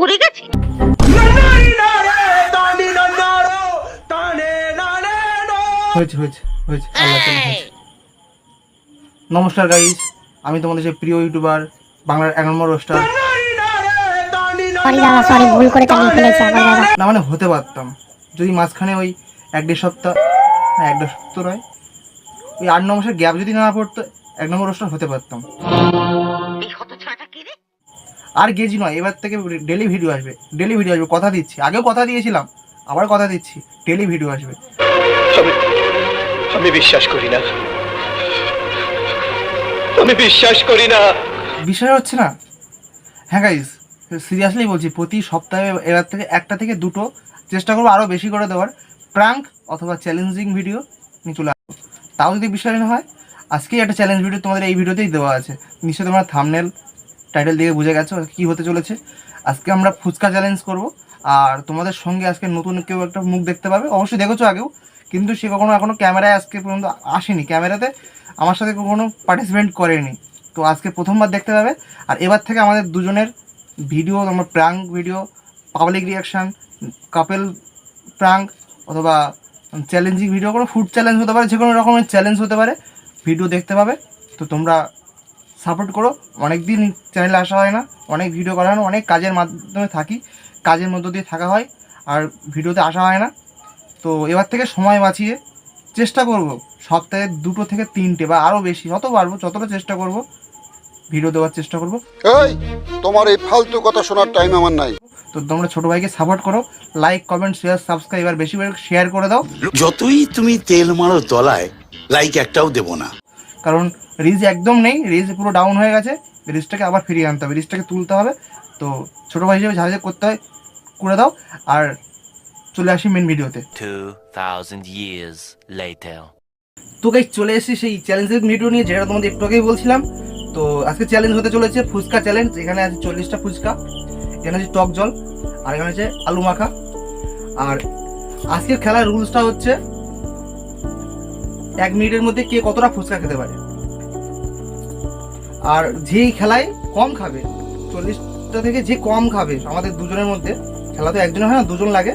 ভুলে গেছি? হয়েছে হয়েছে নমস্কার গাইজ আমি তোমাদের সেই প্রিয় ইউটিউবার বাংলার এক নম্বর রোস্টার না মানে হতে পারতাম। যদি মাঝখানে ওই এক দেড় সপ্তাহ এক দেড় সপ্তাহ নয় ওই আট নম্বর গ্যাপ যদি না পড়তো এক নম্বর রোস্টার হতে পারতাম। আর গেজি নয় এবার থেকে ডেলি ভিডিও আসবে ডেলি ভিডিও আসবে কথা দিচ্ছি আগেও কথা দিয়েছিলাম আবার কথা দিচ্ছি ডেলি ভিডিও আসবে। আমি আমি বিশ্বাস করি না। আমি বিশ্বাস করি না। বিষয় হচ্ছে না? হ্যাঁ গাইজ সিরিয়াসলি বলছি প্রতি সপ্তাহে এবার থেকে একটা থেকে দুটো চেষ্টা করব আরও বেশি করে দেওয়ার প্রাঙ্ক অথবা চ্যালেঞ্জিং ভিডিও নিয়ে চলে আসব। তাও যদি বিষয় না হয় আজকেই একটা চ্যালেঞ্জ ভিডিও তোমাদের এই ভিডিওতেই দেওয়া আছে। নিশ্চয়ই তোমরা থামনেল টাইটেল দিয়ে বুঝে গেছো কী হতে চলেছে। আজকে আমরা ফুচকা চ্যালেঞ্জ করব। আর তোমাদের সঙ্গে আজকে নতুন কেউ একটা মুখ দেখতে পাবে। অবশ্যই দেখেছ আগেও। কিন্তু সে কখনো এখনও ক্যামেরায় আজকে পর্যন্ত আসেনি। ক্যামেরাতে আমার সাথে কখনো পার্টিসিপেন্ট করেনি। তো আজকে প্রথমবার দেখতে পাবে। আর এবার থেকে আমাদের দুজনের ভিডিও আমার prank video public reaction couple prank অথবা চ্যালেঞ্জিং ভিডিও কোনো ফুড চ্যালেঞ্জ হতে পারে, যে কোনো রকমের চ্যালেঞ্জ হতে পারে ভিডিও দেখতে পাবে। তো তোমরা সাপোর্ট করো। অনেক দিন চ্যানেলে আসা হয় না। অনেক ভিডিও করা হয় না অনেক কাজের মাধ্যমে থাকি। কাজের মধ্য দিয়ে থাকা হয়। আর ভিডিওতে আসা হয় না। তো এবার থেকে সময় বাঁচিয়ে চেষ্টা করব। সপ্তাহে দুটো থেকে তিনটে বা আরও বেশি যত পারব যতটা চেষ্টা করব ভিডিও দেওয়ার চেষ্টা করব। এই তোমার এই ফালতু কথা শোনার টাইম আমার নাই। তো তোমরা ছোটো ভাইকে সাপোর্ট করো। লাইক কমেন্ট শেয়ার সাবস্ক্রাইব আর বেশি বেশি শেয়ার করে দাও। যতই তুমি তেল মারো তলায় লাইক একটাও দেবো না। কারণ রিচ একদম নেই রিচ পুরো ডাউন হয়ে গেছে রিচটাকে আবার ফিরিয়ে আনতে হবে রিচটাকে তুলতে হবে। তো ছোটো ভাই হিসেবে যা করতে হয় করে দাও। আর চলে আসি মেন ভিডিওতে 2,000 years later. তো গাইজ চলে এসেছি সেই চ্যালেঞ্জের ভিডিও নিয়ে যেটা তোমাদের একটু আগেই বলছিলাম। তো আজকে চ্যালেঞ্জ হতে চলেছে ফুচকা চ্যালেঞ্জ এখানে আছে চল্লিশটা ফুচকা এখানে আছে টক জল আর এখানে আছে আলু মাখা। আর আজকের খেলার রুলসটা হচ্ছে এক মিনিটের মধ্যে কে কতটা ফুচকা খেতে পারে? আর যেই খেলায় কম খাবে, চল্লিশটা থেকে যে কম খাবে আমাদের দুজনের মধ্যে, খেলা তো একজনের হয় না, দুজন লাগে,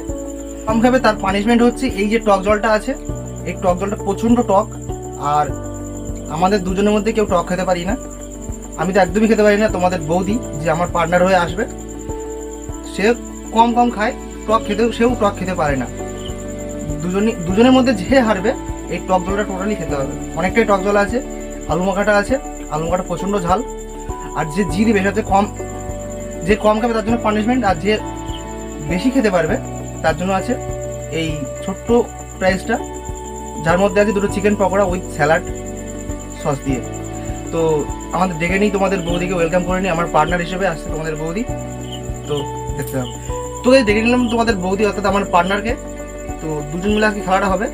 কম খাবে তার পানিশমেন্ট হচ্ছে এই যে টক জলটা আছে, এই টক জলটা প্রচণ্ড টক, আর আমাদের দুজনের মধ্যে কেউ টক খেতে পারি না। আমি তো একদমই খেতে পারি না, তোমাদের বৌদি যে আমার পার্টনার হয়ে আসবে, সে কম কম খায়, টক খেতেও, সেও টক খেতে পারে না। দুজনই, দুজনের মধ্যে যে হারবে এই টক জলটা টোটালি খেতে হবে। অনেকটাই টক জল আছে, আলু মাখাটা আছে, আলু মাখাটা প্রচণ্ড ঝাল। আর যে জিরি বেশি, হচ্ছে কম, যে কম খাবে তার জন্য পানিশমেন্ট আর যে বেশি খেতে পারবে তার জন্য আছে এই ছোট্ট প্রাইসটা যার মধ্যে আছে দুটো chicken pakora with salad sauce দিয়ে। তো আমাদের ডেকে নিই, তোমাদের বৌদিকে ওয়েলকাম করে নিই, আমার পার্টনার হিসেবে আসছে তোমাদের বৌদি। তো দেখতে হবে। তো ডেকে নিলাম তোমাদের বৌদি, অর্থাৎ আমার পার্টনারকে তো দুজন মিলে আজকে খেলাটা হবে।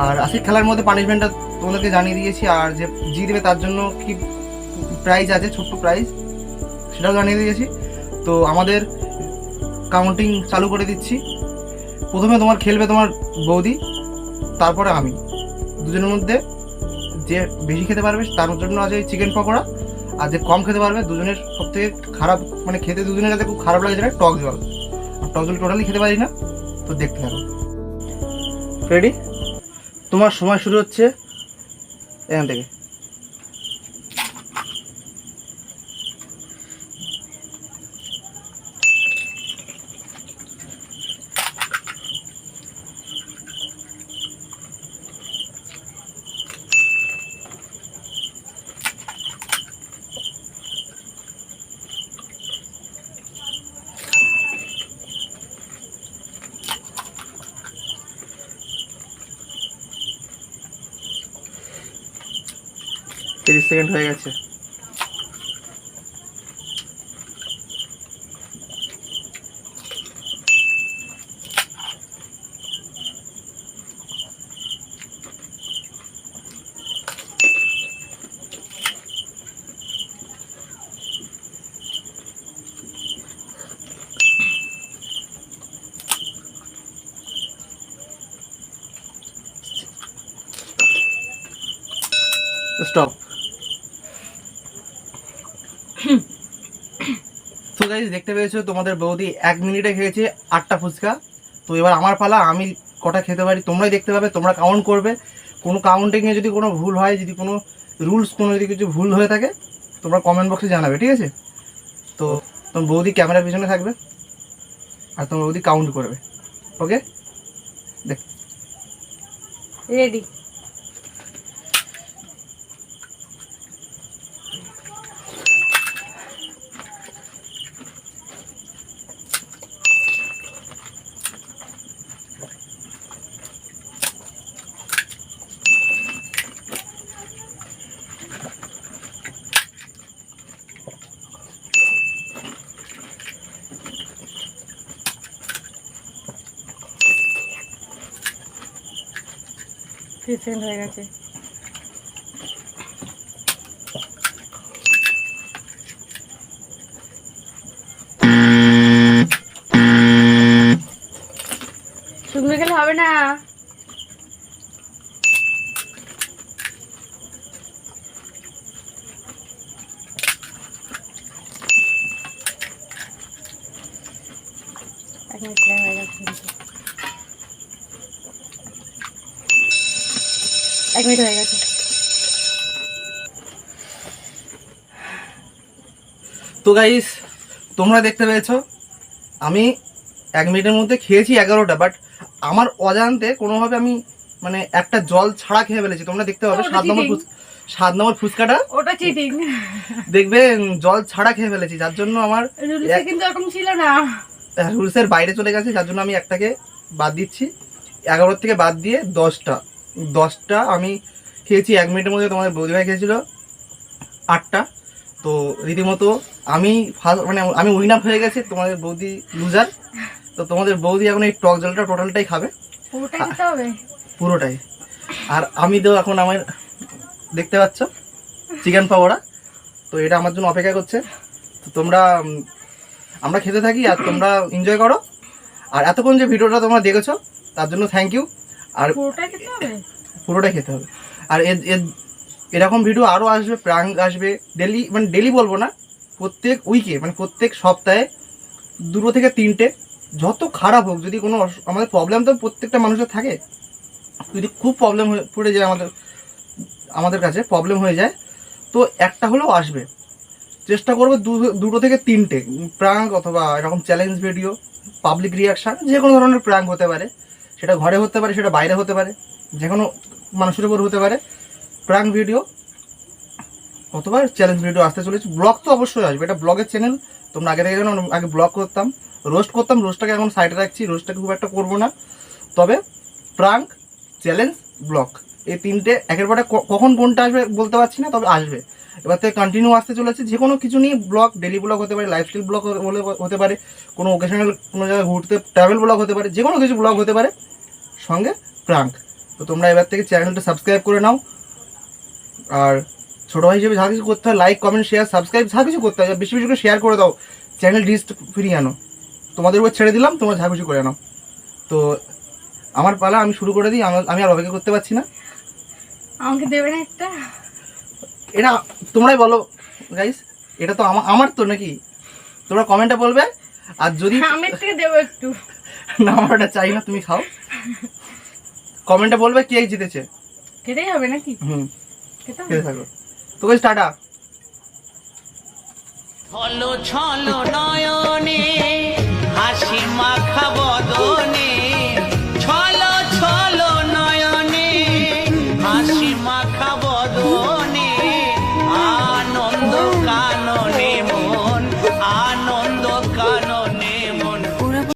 আর আজকে খেলার মধ্যে পানিশমেন্টটা তোমাদেরকে জানিয়ে দিয়েছি, আর যে জিতবে তার জন্য কি প্রাইজ আছে, ছোট্ট প্রাইজ সেটাও জানিয়ে দিয়েছি। তো আমাদের কাউন্টিং চালু করে দিচ্ছি। প্রথমে তোমার খেলবে তোমার বৌদি, তারপরে আমি। দুজনের মধ্যে যে বেশি খেতে পারবে তার জন্য আছে চিকেন পকোড়া, আর যে কম খেতে পারবে দুজনের সব থেকে খারাপ মানে খেতে দুজনের কাছে খুব খারাপ লাগে যেটা টক জল। আর টক জল টোটালি খেতে পারি না, তো দেখতে থাকো। রেডি তোমার সময় শুরু হচ্ছে এখান থেকে। সেকেন্ড হয়ে গেছে। স্টপ গাইজ দেখতে পেয়েছ, তোমাদের বৌদি এক মিনিটে খেয়েছে আটটা ফুচকা। তো এবার আমার পালা, আমি কটা খেতে পারি, তোমরাই দেখতে পাবে, তোমরা কাউন্ট করবে। কোনো কাউন্টিংয়ে যদি কোনো ভুল হয়, যদি কোনো রুলস কোনো যদি কিছু ভুল হয়ে থাকে, তোমরা কমেন্ট বক্সে জানাবে, ঠিক আছে? তো তোমার বৌদি ক্যামেরার পিছনে থাকবে, আর তোমার বৌদি কাউন্ট করবে ওকে দেখ। রেডি সেকেন্ড হয়ে গেছে। শুকনো গেলে হবে না। এক হয়ে গেছে। এক মিনিট হয়ে গেছে। তো গাইস তোমরা দেখতে পেয়েছ আমি এক মিনিটের মধ্যে খেয়েছি এগারোটা বাট আমার অজান্তে কোনোভাবে আমি মানে একটা জল ছাড়া খেয়ে ফেলেছি। তোমরা দেখতে পাবে সাত নম্বর। সাত নম্বর ফুচকাটা ওটা চিটিং দেখবে জল ছাড়া খেয়ে ফেলেছি যার জন্য আমার কিন্তু এরকম ছিল না। রুলসের বাইরে চলে গেছে যার জন্য আমি একটাকে বাদ দিচ্ছি। এগারোর থেকে বাদ দিয়ে দশটা। দশটা আমি খেয়েছি এক মিনিটের মধ্যে তোমাদের বৌদিভাই খেয়েছিল আটটা। তো রীতিমতো আমি ফার্স্ট মানে আমি উইনার হয়ে গেছি তোমাদের বৌদি লুজার তো তোমাদের বৌদি এখন এই টক জলটা টোটালটাই খাবে। পুরোটাই আর আমি তো এখন আমার দেখতে পাচ্ছ চিকেন পাওয়ারা তো এটা আমার জন্য অপেক্ষা করছে। তো তোমরা আমরা খেতে থাকি আর তোমরা এনজয় করো। আর এতক্ষণ যে ভিডিওটা তোমরা দেখেছ তার জন্য থ্যাংক ইউ আর পুরোটা খেতে হবে? পুরোটাই খেতে হবে। আর এর এর- এরকম ভিডিও আরও আসবে প্রাঙ্ক আসবে ডেলি মানে ডেলি বলব না প্রত্যেক উইকে মানে প্রত্যেক সপ্তাহে দুটো থেকে তিনটে যত খারাপ হোক যদি কোনো আমাদের প্রবলেম তো প্রত্যেকটা মানুষের থাকে যদি খুব প্রবলেম হয়ে পড়ে যায় আমাদের আমাদের কাছে প্রবলেম হয়ে যায় তো একটা হলেও আসবে। চেষ্টা করব দুটো থেকে তিনটে প্রাঙ্ক অথবা এরকম চ্যালেঞ্জ ভিডিও পাবলিক রিয়াকশান যে কোনো ধরনের প্রাঙ্ক হতে পারে। সেটা ঘরে হতে পারে, সেটা বাইরে হতে পারে যে কোনো মানুষের উপর হতে পারে। প্রাঙ্ক ভিডিও অথবা চ্যালেঞ্জ ভিডিও আসতে চলেছে। ব্লগ তো অবশ্যই আসবে, এটা ব্লগের চ্যানেল তোমরা আগে থেকে জানো, আগে ব্লগ করতাম। রোস্ট করতাম রোস্টটাকে এখন সাইডে রাখছি রোস্টটাকে খুব একটা করব না। তবে প্রাঙ্ক চ্যালেঞ্জ ব্লগ এই তিনটে একের পরে কখন কোনটা আসবে বলতে পারছি না, তবে আসবে। এবার থেকে কন্টিনিউ আসতে চলেছে যে কোনো কিছু নিয়ে ব্লগ ডেলি ব্লগ হতে পারে লাইফস্টাইল ব্লগ হলে হতে পারে, কোনো ওকেশনাল কোনো জায়গায় ঘুরতে ট্রাভেল ব্লগ হতে পারে যে কোনো কিছু ব্লগ হতে পারে। সঙ্গে প্রাঙ্ক তো তোমরা এবার থেকে চ্যানেলটা সাবস্ক্রাইব করে নাও। আর ছোটো ভাই হিসেবে যা কিছু করতে হয় লাইক কমেন্ট শেয়ার সাবস্ক্রাইব যা কিছু করতে হয় বেশি বেশি করে শেয়ার করে দাও। চ্যানেল লিস্ট ফিরিয়ে আনো। তোমাদের উপর ছেড়ে দিলাম তোমরা যা কিছু করে নাও। তো আমার পালা আমি শুরু করে দিই আমি আর অপেক্ষা করতে পারছি না। আমাকে দেবে না একটা? এটা তোমরাই বলো গাইস এটা তো আমার আমার তো নাকি? তোমরা কমেন্টে বলবে আর যদি আমের থেকে দেবো একটু। না আমার চাই না তুমি খাও। কমেন্টে বলবে কে জিতেছে। খেতেই হবে নাকি? হুম। খেতে খেতে থাকো। তো গাইস টাটা